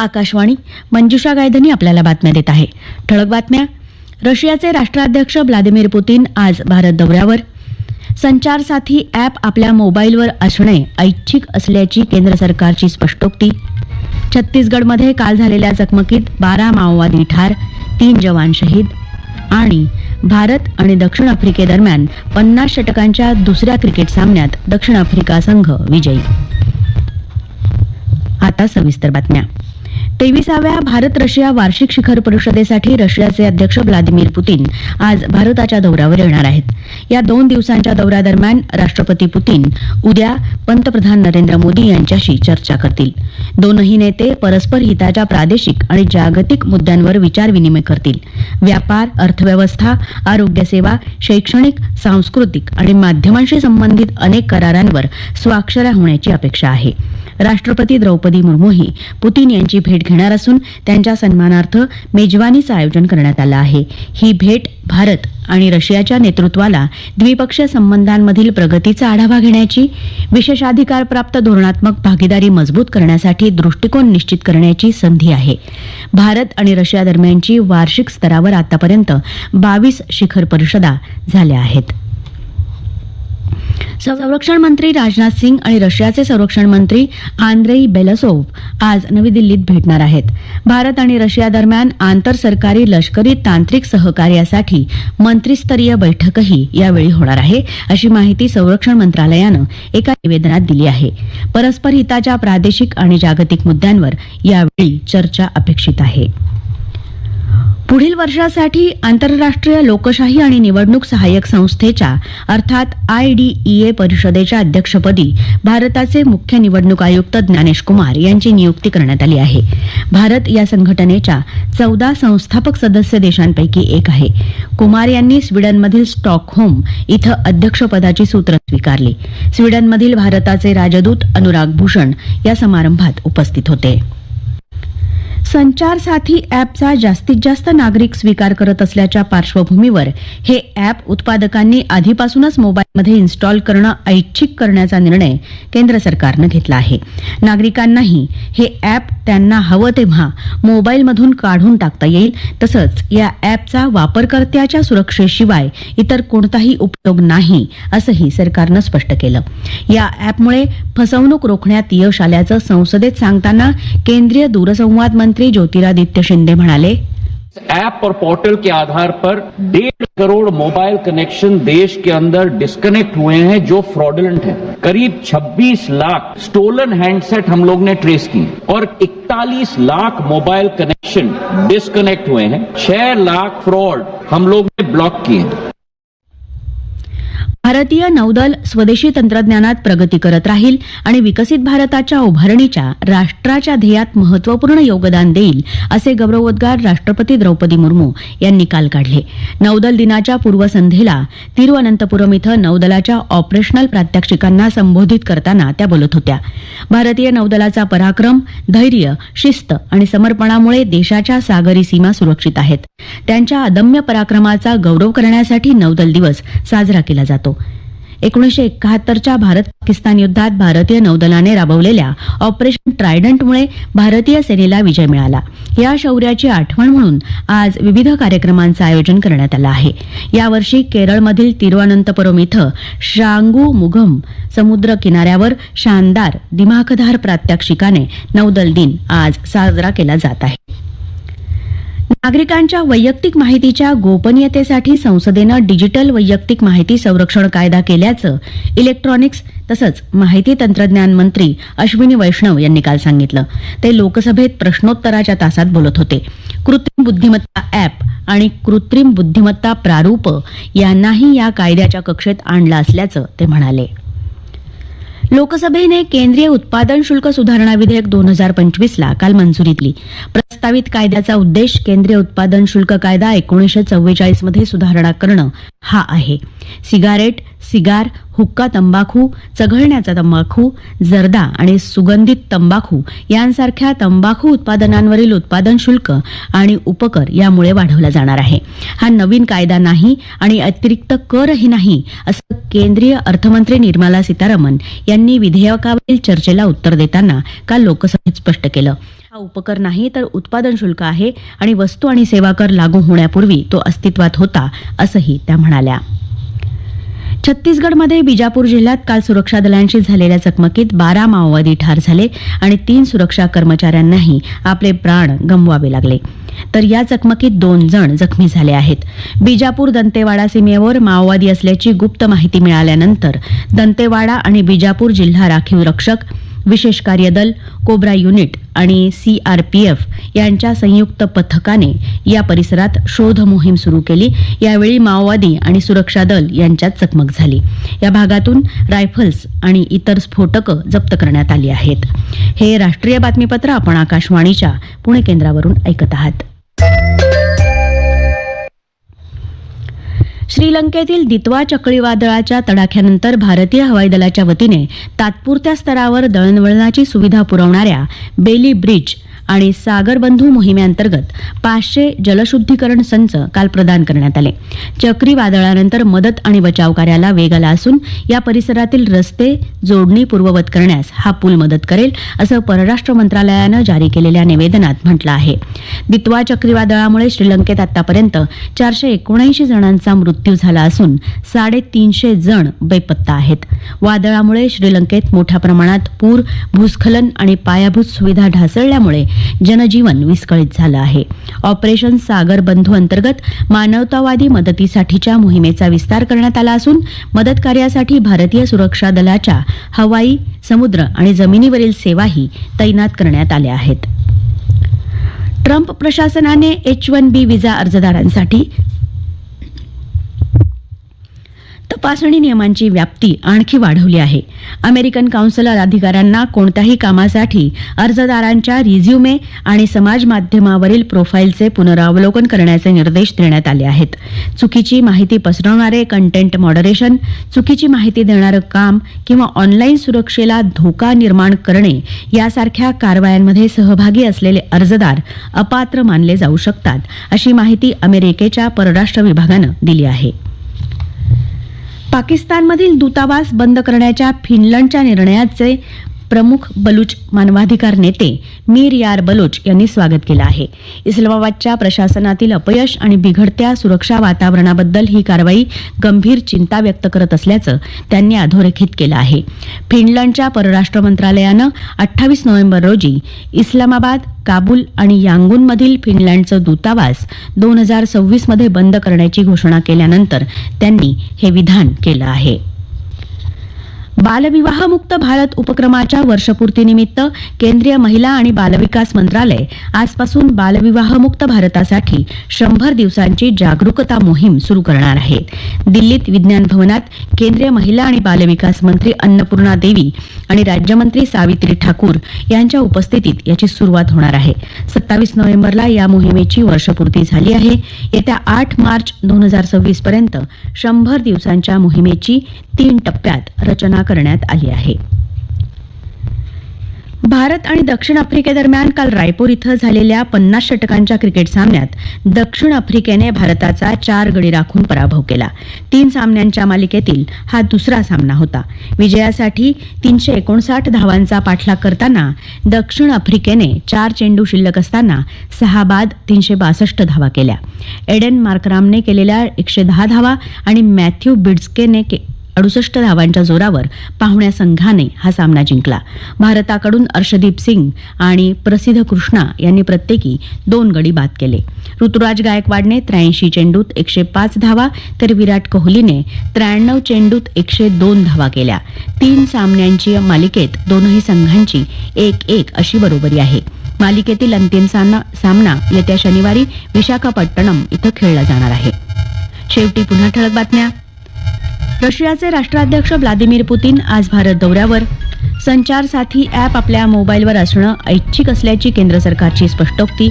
आकाशवाणी मंजुषा गायधनी आपल्याला बातम्या देत आहे. ठळक बातम्या. रशियाचे राष्ट्राध्यक्ष व्लादिमीर पुतीन आज भारत दौऱ्यावर. संचार साथी आपल्या मोबाईलवर असणे ऐच्छिक असल्याची केंद्र सरकारची स्पष्टोक्ती. छत्तीसगडमध्ये काल झालेल्या चकमकीत बारा माओवादी ठार तीन जवान शहीद आणि भारत आणि दक्षिण आफ्रिकेदरम्यान पन्नास षटकांच्या दुसऱ्या क्रिकेट सामन्यात दक्षिण आफ्रिका संघ विजयी. आता सविस्तर बातम्या. तेविसाव्या भारत रशिया वार्षिक शिखर परिषदेसाठी रशियाचे अध्यक्ष व्लादिमीर पुतीन आज भारताच्या दौऱ्यावर येणार आहेत. या दोन दिवसांच्या दौऱ्यादरम्यान राष्ट्रपती पुतीन उद्या पंतप्रधान नरेंद्र मोदी यांच्याशी चर्चा करतील. दोनही नेते परस्पर हिताच्या प्रादेशिक आणि जागतिक मुद्द्यांवर विचारविनिमय करतील. व्यापार अर्थव्यवस्था आरोग्य सेवा शैक्षणिक सांस्कृतिक आणि माध्यमांशी संबंधित अनेक करारांवर स्वाक्षऱ्या होण्याची अपेक्षा आहे. राष्ट्रपती द्रौपदी मुर्मूही पुतीन यांची भेट घेणार असून त्यांच्या सन्मानार्थ मेजवानीचं आयोजन करण्यात आलं आहे. ही भेट भारत आणि रशियाच्या नेतृत्वाला द्विपक्षीय संबंधांमधील प्रगतीचा आढावा घेण्याची विशेषाधिकारप्राप्त धोरणात्मक भागीदारी मजबूत करण्यासाठी दृष्टिकोन निश्चित करण्याची संधी आहे. भारत आणि रशिया दरम्यानची वार्षिक स्तरावर आतापर्यंत बावीस शिखर परिषदा झाल्या आहेत. संरक्षण मंत्री राजनाथ सिंग आणि रशियाचे संरक्षण मंत्री आंद्रेई बेलसोव्ह आज नवी दिल्लीत भेटणार आहेत. भारत आणि रशिया दरम्यान आंतर सरकारी लष्करी तांत्रिक सहकार्यासाठी मंत्रीस्तरीय बैठकही यावेळी होणार आहे अशी माहिती संरक्षण मंत्रालयानं एका निवेदनात दिली आहे. परस्पर हिताच्या प्रादेशिक आणि जागतिक मुद्द्यांवर यावेळी चर्चा अपेक्षित आहे. पुढील वर्षासाठी आंतरराष्ट्रीय लोकशाही आणि निवडणूक सहाय्यक संस्थेच्या अर्थात आयडीईए परिषदेच्या अध्यक्षपदी भारताचे मुख्य निवडणूक आयुक्त ज्ञानेश कुमार यांची नियुक्ती करण्यात आली आहे. भारत या संघटनेच्या चौदा संस्थापक सदस्य देशांपैकी एक आहे. कुमार यांनी स्वीडनमधील स्टॉकहोम इथं अध्यक्षपदाची सूत्र स्वीकारली. स्वीडनमधील भारताचे राजदूत अनुराग भूषण या समारंभात उपस्थित होते. संचारसाथी ॲपचा जास्तीत जास्त नागरिक स्वीकार करत असल्याच्या पार्श्वभूमीवर हे ॲप उत्पादकांनी आधीपासूनच मोबाईलमध्ये इन्स्टॉल करणं ऐच्छिक करण्याचा निर्णय केंद्र सरकारनं घेतला आहे. नागरिकांनाही हे ॲप त्यांना हवं तेव्हा मोबाईलमधून काढून टाकता येईल तसंच या ॲपचा वापरकर्त्याच्या सुरक्षेशिवाय इतर कोणताही उपयोग नाही असंही सरकारनं स्पष्ट केलं. या ॲपमुळे फसवणूक रोखण्यात यश आल्याचं संसदेत सांगताना केंद्रीय दूरसंवाद मंत्री ज्योतिरादित्य शिंदे म्हणाले, ऐप और पोर्टल के आधार पर डेढ़ करोड़ मोबाइल कनेक्शन देश के अंदर डिस्कनेक्ट हुए हैं जो फ्रॉडुलेंट है। करीब 26 लाख स्टोलन हैंडसेट हम लोग ने ट्रेस किए और 41 लाख मोबाइल कनेक्शन डिस्कनेक्ट हुए हैं। 6 लाख फ्रॉड हम लोग ने ब्लॉक किए हैं। भारतीय नौदल स्वदेशी तंत्रज्ञानात प्रगती करत राहील आणि विकसित भारताच्या उभारणीच्या राष्ट्राच्या ध्येयात महत्त्वपूर्ण योगदान देईल असे गौरवोद्गार राष्ट्रपती द्रौपदी मुर्मू यांनी काल काढले. नौदल दिनाच्या पूर्वसंध्येला तिरुअनंतपुरम इथं नौदलाच्या ऑपरेशनल प्रात्यक्षिकांना संबोधित करताना त्या बोलत होत्या. भारतीय नौदलाचा पराक्रम धैर्य शिस्त आणि समर्पणामुळे देशाच्या सागरी सीमा सुरक्षित आहेत. त्यांच्या अदम्य पराक्रमाचा गौरव करण्यासाठी नौदल दिवस साजरा केला जातो. एकोणीशे एकाहत्तरच्या भारत पाकिस्तान युद्धात भारतीय नौदलाने राबवलेल्या ऑपरेशन ट्रायडंटमुळे भारतीय सेनेला विजय मिळाला. या शौर्याची आठवण म्हणून आज विविध कार्यक्रमांचं आयोजन करण्यात आलं आहे. यावर्षी केरळमधील तिरुअनंतपुरम इथं शांगू मुघम समुद्र किनाऱ्यावर शानदार दिमाखदार प्रात्यक्षिकाने नौदल दिन आज साजरा केला जात आहे. नागरिकांच्या वैयक्तिक माहितीच्या गोपनीयतेसाठी संसदेनं डिजिटल वैयक्तिक माहिती संरक्षण कायदा केल्याचं इलेक्ट्रॉनिक्स तसंच माहिती तंत्रज्ञान मंत्री अश्विनी वैष्णव यांनी काल सांगितलं. ते लोकसभेत प्रश्नोत्तराच्या तासात बोलत होते. कृत्रिम बुद्धिमत्ता अॅप आणि कृत्रिम बुद्धिमत्ता प्रारूप यांनाही या कायद्याच्या कक्षेत आणलं असल्याचं ते म्हणाले. लोकसभेने केंद्रीय उत्पादन शुल्क सुधारणा विधेयक दोन हजार पंचवीसला काल मंजुरी दिली. प्रस्तावित कायद्याचा उद्देश केंद्रीय उत्पादन शुल्क कायदा एकोणीसशे चव्वेचाळीसमध्ये सुधारणा करणं हा आहे. सिगारेट सिगार हुक्का तंबाखू चघळण्याचा तंबाखू जर्दा आणि सुगंधित तंबाखू यांसारख्या तंबाखू उत्पादनांवरील उत्पादन शुल्क आणि उपकर यामुळे वाढवला जाणार आहे. हा नवीन कायदा नाही आणि अतिरिक्त करही नाही असं केंद्रीय अर्थमंत्री निर्मला सीतारामन यांनी विधेयकावरील चर्चेला उत्तर देताना काल लोकसभेत स्पष्ट केलं. हा उपकर नाही तर उत्पादन शुल्क आहे आणि वस्तू आणि सेवा कर लागू होण्यापूर्वी तो अस्तित्वात होता असंही त्या म्हणाल्या. छत्तीसगडमध्ये बिजापूर जिल्ह्यात काल सुरक्षा दलांशी झालेल्या चकमकीत बारा माओवादी ठार झाले आणि तीन सुरक्षा कर्मचाऱ्यांनाही आपले प्राण गमवावे लागले. तर या चकमकीत दोन जण जखमी झाले आहेत. बिजापूर दंतेवाडा सीमेवर माओवादी असल्याची गुप्त माहिती मिळाल्यानंतर दंतेवाडा आणि बिजापूर जिल्हा राखीव रक्षक विशेष कार्यदल कोब्रा युनिट आणि सी आर पी एफ यांच्या संयुक्त पथकाने या परिसरात शोध मोहीम सुरू केली. यावेळी माओवादी आणि सुरक्षा दल यांच्यात चकमक झाली. या भागातून रायफल्स आणि इतर स्फोटकं जप्त करण्यात आली आहेत. हे राष्ट्रीय बातमीपत्र आपण आकाशवाणीच्या पुणे केंद्रावरून ऐकत आहात. श्रीलंकेतील दितवा चक्रीवादळाच्या तडाख्यानंतर भारतीय हवाई दलाच्या वतीने तात्पुरत्या स्तरावर दळणवळणाची सुविधा पुरवणाऱ्या बेली ब्रिज आणि सागरबंधू मोहिमेअंतर्गत पाचशे जलशुद्धीकरण संच काल प्रदान करण्यात आले. चक्रीवादळानंतर मदत आणि बचाव कार्याला वेग आला असून या परिसरातील रस्ते जोडणी पूर्ववत करण्यास हा पूल मदत करेल असं परराष्ट्र मंत्रालयानं जारी केलेल्या निवेदनात म्हटलं आहे. दित्वा चक्रीवादळामुळे श्रीलंकेत आतापर्यंत चारशे एकोणऐंशी जणांचा मृत्यू झाला असून साडेतीनशे जण बेपत्ता आहेत. वादळामुळे श्रीलंकेत मोठ्या प्रमाणात पूर भूस्खलन आणि पायाभूत सुविधा ढासळल्यामुळे जनजीवन विस्कळीत झालं आहे. ऑपरेशन सागर बंधू अंतर्गत मानवतावादी मदतीसाठीच्या मोहिमेचा विस्तार करण्यात आला असून मदत कार्यासाठी भारतीय सुरक्षा दलाच्या हवाई समुद्र आणि जमिनीवरील सेवाही तैनात करण्यात आल्या आहेत. ट्रम्प प्रशासनाने एच वन बी विजा अर्जदारांसाठी तपासणी नियमांची व्याप्ती आणखी वाढवली आहे. अमेरिकन काउन्सिलर अधिकाऱ्यांना कोणत्याही कामासाठी अर्जदारांच्या रिझ्युमे आणि समाज माध्यमावरील प्रोफाईलचे पुनरावलोकन करण्याचे निर्देश देण्यात आले आहेत. चुकीची माहिती पसरवणारे कंटेंट मॉडरेशन चुकीची माहिती देणारं काम किंवा ऑनलाईन सुरक्षेला धोका निर्माण करणे यासारख्या कारवायांमध्ये सहभागी असलेले अर्जदार अपात्र मानले जाऊ शकतात अशी माहिती अमेरिकेच्या परराष्ट्र विभागानं दिली आहे. पाकिस्तानमधील दूतावास बंद करण्याच्या फिनलंडच्या निर्णयाचे प्रमुख बलूच मानवाधिकार नेते मीर यार बलुच यांनी स्वागत केलं आहे. इस्लामाबादच्या प्रशासनातील अपयश आणि बिघडत्या सुरक्षा वातावरणाबद्दल ही कारवाई गंभीर चिंता व्यक्त करत असल्याचं त्यांनी अधोरेखित केलं आहे. फिनलंडच्या परराष्ट्र मंत्रालयानं अठ्ठावीस नोव्हेंबर रोजी इस्लामाबाद काबूल आणि यांगूनमधील फिनलँडचं दूतावास दोन हजार सव्वीसमध्ये बंद करण्याची घोषणा केल्यानंतर त्यांनी हे विधान केलं आहे. बालविवाहमुक्त भारत उपक्रमाच्या वर्षपूर्तीनिमित्त केंद्रीय महिला आणि बालविकास मंत्रालय आजपासून बालविवाहमुक्त भारतासाठी शंभर दिवसांची जागरूकता मोहीम सुरू करणार आहे दिल्लीत विज्ञान भवनात केंद्रीय महिला आणि बालविकास मंत्री अन्नपूर्णा देवी आणि राज्यमंत्री सावित्री ठाकूर यांच्या उपस्थितीत याची सुरुवात होणार आहे. सत्तावीस नोव्हेंबरला या मोहिमेची वर्षपूर्ती झाली आहे. येत्या आठ मार्च दोन हजार सव्वीस पर्यंत शंभर दिवसांच्या मोहिमेची तीन टप्प्यात रचना करण्यात आली आहे. भारत आणि दक्षिण आफ्रिकेदरम्यान काल रायपूर इथं झालेल्या पन्नास षटकांच्या क्रिकेट सामन्यात दक्षिण आफ्रिकेने भारताचा चार गडी राखून पराभव केला. तीन सामन्यांच्या मालिकेतील हा दुसरा सामना होता. विजयासाठी तीनशे एकोणसाठ धावांचा पाठलाग करताना दक्षिण आफ्रिकेने चार चेंडू शिल्लक असताना सहा बाद तीनशे बासष्ट धावा केल्या. एडन मार्करामने केलेल्या एकशे दहा धावा आणि मॅथ्यू बिड्सकेने के अडुसष्ट धावांच्या जोरावर पाहुण्या संघाने हा सामना जिंकला. भारताकडून अर्षदीप सिंग आणि प्रसिद्ध कृष्णा यांनी प्रत्येकी दोन गडी बाद केले. ऋतुराज गायकवाडने त्र्याऐंशी चेंडूत एकशे पाच धावा तर विराट कोहलीने त्र्याण्णव चेंडूत एकशे दोन धावा केल्या. तीन सामन्यांची मालिकेत दोनही संघांची एक एक अशी बरोबरी आहे. मालिकेतील अंतिम सामना सामना येत्या शनिवारी विशाखापट्टणम इथं खेळला जाणार आहे. शेवटी पुन्हा ठळक बातम्या. रशियाचे राष्ट्राध्यक्ष व्लादिमीर पुतीन आज भारत दौऱ्यावर. संचार साथी ॲप आपल्या मोबाईलवर असणं ऐच्छिक असल्याची केंद्र सरकारची स्पष्टोक्ती.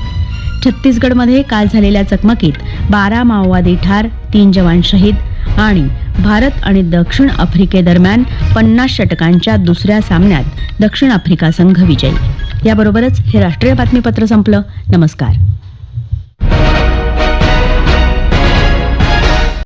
छत्तीसगडमध्ये काल झालेल्या चकमकीत बारा माओवादी ठार तीन जवान शहीद आणि भारत आणि दक्षिण आफ्रिकेदरम्यान पन्नास षटकांच्या दुसऱ्या सामन्यात दक्षिण आफ्रिका संघ विजयी. याबरोबरच हे राष्ट्रीय बातमीपत्र संपलं. नमस्कार.